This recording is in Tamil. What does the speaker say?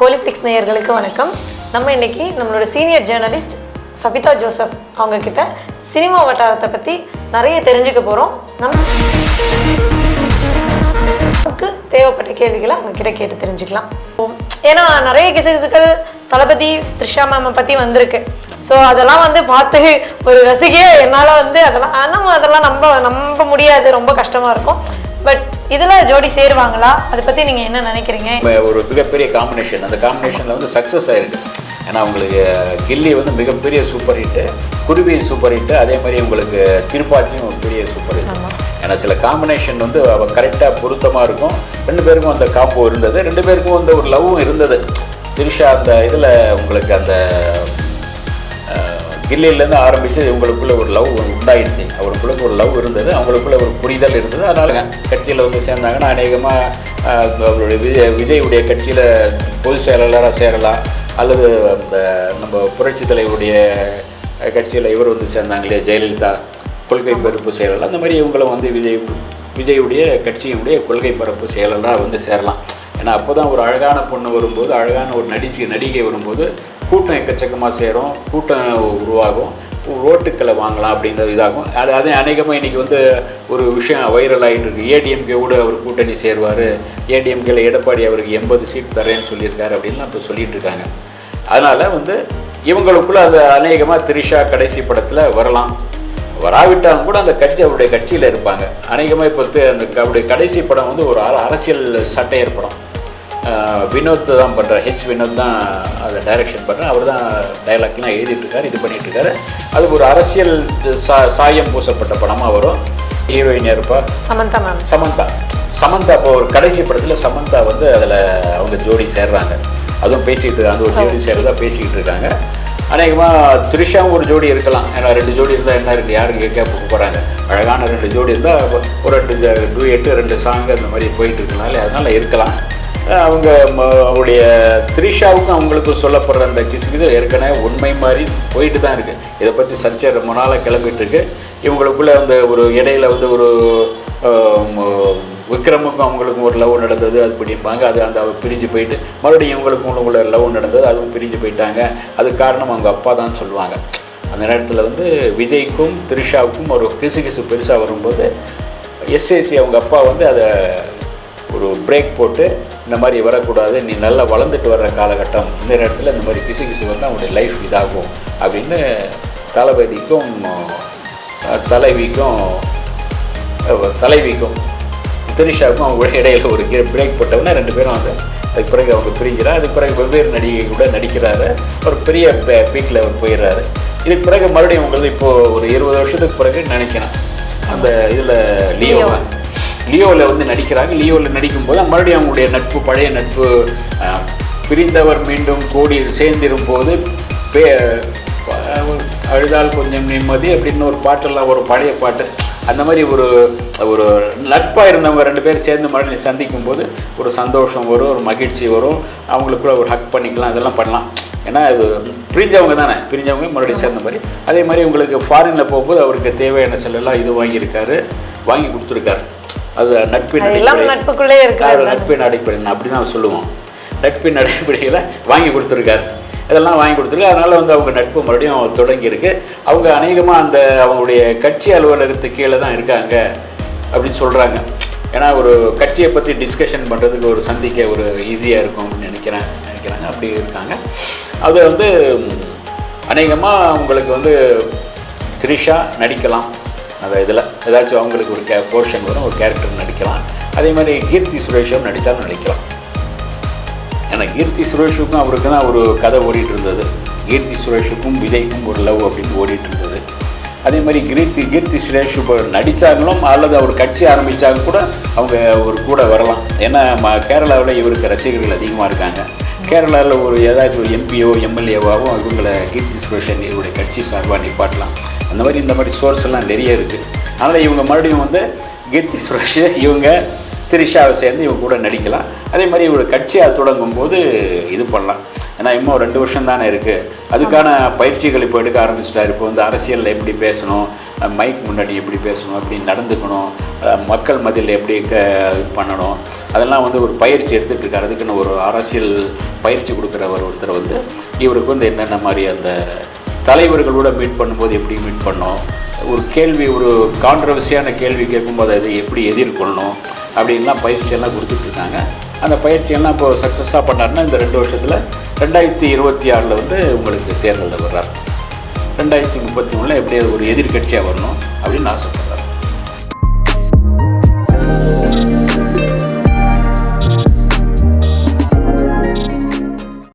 கோலிபிக்ஸ் நேயர்களுக்கு வணக்கம். நம்ம இன்னைக்கு நம்மளோட சீனியர் ஜேர்னலிஸ்ட் சபிதா ஜோசப் அவங்க கிட்ட சினிமா வட்டாரத்தை பற்றி நிறைய தெரிஞ்சுக்க போகிறோம் நம்ம நமக்கு தேவைப்பட்ட கேள்விகளை அவங்க கிட்ட கேட்டு தெரிஞ்சுக்கலாம். ஏன்னா நிறைய கிசுகிசுக்கள் தளபதி த்ரிஷா மேமை பற்றி வந்திருக்கு. ஸோ அதெல்லாம் வந்து பார்த்து ஒரு ரசிகையே என்னால் வந்து அதெல்லாம் ஆனால் அதெல்லாம் நம்ப நம்ப முடியாது. ரொம்ப கஷ்டமாக இருக்கும். பட் இதில் ஜோடி சேருவாங்களா? அதை பற்றி நீங்கள் என்ன நினைக்கிறீங்க? ஒரு மிகப்பெரிய காம்பினேஷன் அந்த காம்பினேஷனில் வந்து சக்ஸஸ் ஆயிருக்கு. ஏன்னா உங்களுக்கு கில்லி வந்து மிகப்பெரிய super hit Kuruvi super hit அதே மாதிரி உங்களுக்கு திருப்பாச்சியும் ஒரு பெரிய சூப்பர் ஹிட். ஏன்னா சில காம்பினேஷன் வந்து அவ கரெக்டாக பொருத்தமாக இருக்கும். ரெண்டு பேருக்கும் அந்த காம்போ இருந்தது. ரெண்டு பேருக்கும் வந்து ஒரு லவ்வும் இருந்தது. திரிஷா அந்த இதில் உங்களுக்கு அந்த கில்லியிலேருந்து ஆரம்பித்து இவங்களுக்குள்ள ஒரு லவ் உண்டாயிடுச்சு. அவங்களுக்குள்ள ஒரு லவ் இருந்தது அவங்களுக்குள்ள ஒரு புரிதல் இருந்தது. அதனால கட்சியில் வந்து சேர்ந்தாங்கன்னா அநேகமாக அவருடைய விஜய் விஜயுடைய கட்சியில் பொதுச் செயலாளராக சேரலாம். அல்லது அந்த நம்ம புரட்சி தலைவருடைய கட்சியில் இவர் வந்து சேர்ந்தாங்க இல்லையா ஜெயலலிதா கொள்கை பரப்பு செயலாளர். அந்த மாதிரி இவங்களும் வந்து விஜய் விஜயுடைய கட்சியினுடைய கொள்கை பரப்பு செயலாளராக வந்து சேரலாம். ஏன்னா அப்போ தான் ஒரு அழகான பொண்ணு வரும்போது அழகான ஒரு நடிச்சு நடிகை வரும்போது கூட்டம் எக்கச்சக்கமாக சேரும் கூட்டம் உருவாகும் ஓட்டுக்களை வாங்கலாம் அப்படின்ற இதாகும். அது அதே அநேகமாக இன்றைக்கி வந்து ஒரு விஷயம் வைரல் ஆகிட்டு இருக்கு. ஏடிஎம்கேவோட அவர் கூட்டணி சேருவார். ஏடிஎம்கேல எடப்பாடி அவருக்கு எண்பது சீட் தரேன்னு சொல்லியிருக்காரு அப்படின்லாம் இப்போ சொல்லிகிட்ருக்காங்க அதனால் வந்து இவங்களுக்குள்ள அது அநேகமாக திரிஷா கடைசி படத்தில் வரலாம். வராவிட்டாலும் கூட அந்த கட்சி அவருடைய கட்சியில் இருப்பாங்க. அநேகமாக இப்போ அந்த அவருடைய கடைசி படம் வந்து ஒரு அர- அரசியல் சட்டையர் படம். வினோத் தான் பண்ணுறார் ஹெச் வினோத் தான் அதை டைரக்ஷன் பண்ணுறார் அவர் தான் டைலாக்லாம் எழுதிட்டு இருக்காரு இது பண்ணிட்டு இருக்காரு அது ஒரு அரசியல் சா சாயம் பூசப்பட்ட படமாக வரும். ஹீரோயின் இருப்பா சமந்தா மேம். சமந்தா. சமந்தா இப்போ ஒரு கடைசி படத்தில் சமந்தா வந்து அதில் அவங்க ஜோடி சேர்றாங்க. அதுவும் பேசிக்கிட்டு இருக்காங்க. அந்த ஒரு ஜோடி சேர்றதா பேசிக்கிட்டு இருக்காங்க. அநேகமாக த்ரிஷாவும் ஒரு ஜோடி இருக்கலாம். ஏன்னா ரெண்டு ஜோடி இருந்தால் என்ன இருக்குது யாரும் கேட்க போகிறாங்க அழகான ரெண்டு ஜோடி இருந்தால் ஒரு ரெண்டு டூ ரெண்டு சாங் அந்த மாதிரி போயிட்டு இருக்கனால அதனால் இருக்கலாம். அவங்க ம- அவருடைய த்ரிஷாவுக்கும் அவங்களுக்கும் சொல்லப்படுற அந்த கிசுகிசு ஏற்கனவே உண்மை மாதிரி போயிட்டு தான் இருக்குது இதை பற்றி சர்ச்சை ரொம்ப நாளாக கிளம்பிட்டு இருக்கு. இவங்களுக்குள்ள அந்த ஒரு இடையில வந்து ஒரு விக்ரமுக்கும் அவங்களுக்கும் ஒரு லவ் நடந்தது அது பிடிப்பாங்க அது அந்த பிரிஞ்சு போயிட்டு மறுபடியும் இவங்களுக்கும் உள்ள லவ் நடந்தது அதுவும் பிரிஞ்சு போயிட்டாங்க. அது காரணம் அவங்க அப்பா தான் சொல்லுவாங்க. அந்த நேரத்தில் வந்து விஜய்க்கும் த்ரிஷாவுக்கும் ஒரு கிசுகிசு பெருசாக வரும்போது எஸ்ஏசி அவங்க அப்பா வந்து அதை ஒரு பிரேக் போட்டு இந்த மாதிரி வரக்கூடாது நீ நல்லா வளர்ந்துட்டு வர்ற காலகட்டம் இந்த நேரத்தில் இந்த மாதிரி கிசு கிசு வந்து அவனுடைய லைஃப் இதாகும் அப்படின்னு தளபதிக்கும் தலைவிக்கும் தலைவிக்கும் திரிஷாவுக்கும் அவங்க இடையில ஒரு பிரேக் போட்டவுடனே ரெண்டு பேரும் வந்து அதுக்கு பிறகு அவங்க பிரிஞ்சிடா அதுக்கு பிறகு வெவ்வேறு நடிகை கூட நடிக்கிறாரு. ஒரு பெரிய பீக்கில் அவர் போயிடுறாரு. இதுக்கு பிறகு மறுபடியும் உங்களுக்கு இப்போது ஒரு இருபது வருஷத்துக்கு பிறகு நினைக்கிறேன். அந்த இதில் லியோவை லியோவில் வந்து நடிக்கிறாங்க. லியோவில் நடிக்கும்போது மறுபடியும் அவங்களுடைய நட்பு பழைய நட்பு பிரிந்தவர் மீண்டும் கூடி சேர்ந்திரும் போது பே அழுதால் கொஞ்சம் நிம்மதி அப்படின்னு ஒரு பாட்டெல்லாம் ஒரு பழைய பாட்டு. அந்த மாதிரி ஒரு ஒரு நட்பாக இருந்தவங்க ரெண்டு பேரும் சேர்ந்து மறுபடியும் சந்திக்கும் போது ஒரு சந்தோஷம் வரும் ஒரு மகிழ்ச்சி வரும். அவங்களுக்குள்ள ஒரு ஹக் பண்ணிக்கலாம் அதெல்லாம் பண்ணலாம். ஏன்னா அது பிரிஞ்சவங்க தானே. பிரிஞ்சவங்க மறுபடியும் சேர்ந்த மாதிரி. அதே மாதிரி உங்களுக்கு ஃபாரினில் போகும்போது அவருக்கு தேவையான செல்லெல்லாம் இது வாங்கியிருக்காரு வாங்கி கொடுத்துருக்காரு. அது நட்பின் நட்புக்குள்ளே இருக்கிறது அது நட்பின் அடிப்படையில் அப்படி தான் சொல்லுவோம். நட்பின் அடிப்படையில் வாங்கி கொடுத்துருக்காரு. இதெல்லாம் வாங்கி கொடுத்துருக்கு அதனால் வந்து அவங்க நட்பு மறுபடியும் தொடங்கியிருக்கு. அவங்க அநேகமாக அந்த அவங்களுடைய கட்சி அலுவலகத்துக்கு கீழே தான் இருக்காங்க அப்படின்னு சொல்கிறாங்க ஏன்னா ஒரு கட்சியை பற்றி டிஸ்கஷன் பண்ணுறதுக்கு ஒரு சந்திக்க ஒரு ஈஸியாக இருக்கும் அப்படின்னு நினைக்கிறேன் நினைக்கிறாங்க. அப்படி இருக்காங்க. அது வந்து அநேகமாக உங்களுக்கு வந்து த்ரிஷா நடிக்கலாம். அந்த இதில் ஏதாச்சும் அவங்களுக்கு ஒரு கே போர்ஷன் வரும் ஒரு கேரக்டர் நடிக்கலாம். அதே மாதிரி கீர்த்தி சுரேஷும் நடித்தாலும் நடிக்கலாம். ஏன்னா கீர்த்தி சுரேஷுக்கும் அவருக்கு தான் ஒரு கதை ஓடிட்டு இருந்தது. கீர்த்தி சுரேஷுக்கும் விஜய்க்கும் ஒரு லவ் அப்படின்னு ஓடிட்டு இருந்தது. அதே மாதிரி கீர்த்தி கீர்த்தி சுரேஷ் இப்போ நடித்தாங்களும் அல்லது அவர் கட்சி ஆரம்பித்தாங்க கூட அவங்க ஒரு கூட வரலாம். ஏன்னா ம கேரளாவில் இவருக்கு ரசிகர்கள் அதிகமாக இருக்காங்க. கேரளாவில் ஒரு ஏதாச்சும் ஒரு எம்பியோ எம்எல்ஏவாகவும் இவங்களை கீர்த்தி சுரேஷன் இவருடைய கட்சி சார்பாக நிப்பாட்டலாம். அந்த மாதிரி இந்த மாதிரி சோர்ஸ் எல்லாம் நிறைய இருக்குது அதனால் இவங்க மறுபடியும் வந்து கீர்த்தி சுரேஷ் இவங்க திரிஷாவை சேர்ந்து இவங்க கூட நடிக்கலாம். அதே மாதிரி இவங்க கட்சியாக தொடங்கும் போது இது பண்ணலாம். ஏன்னா இன்னும் ரெண்டு வருஷம் தானே இருக்குது அதுக்கான பயிற்சிகள் இப்போ எடுக்க ஆரம்பிச்சிட்டாரு. இப்போ வந்து அரசியலில் எப்படி பேசணும் மைக் முன்னாடி எப்படி பேசணும் எப்படி நடந்துக்கணும் மக்கள் மதியில் எப்படி க இது பண்ணணும் அதெல்லாம் வந்து ஒரு பயிற்சி எடுத்துகிட்டு இருக்காரு. அதுக்குன்னு ஒரு அரசியல் பயிற்சி கொடுக்குற ஒரு ஒருத்தர் வந்து இவருக்கு வந்து என்னென்ன மாதிரி அந்த தலைவர்களோட மீட் பண்ணும்போது எப்படி மீட் பண்ணோம்? ஒரு கேள்வி ஒரு கான்ட்ரவர்சியான கேள்வி கேட்கும்போது அதை எப்படி எதிர்கொள்ளணும் அப்படின்லாம் பயிற்சியெல்லாம் கொடுத்துட்ருக்காங்க அந்த பயிற்சியெல்லாம் இப்போ சக்ஸஸாக பண்ணாருன்னா இந்த ரெண்டு வருஷத்தில் ரெண்டாயிரத்தி இருபத்தி ஆறில் வந்து உங்களுக்கு தேர்தலில் வர்றார். ரெண்டாயிரத்தி முப்பத்தி மூணில் எப்படி ஒரு எதிர்க்கட்சியாக வரணும் அப்படின்னு ஆசைப்படுறேன்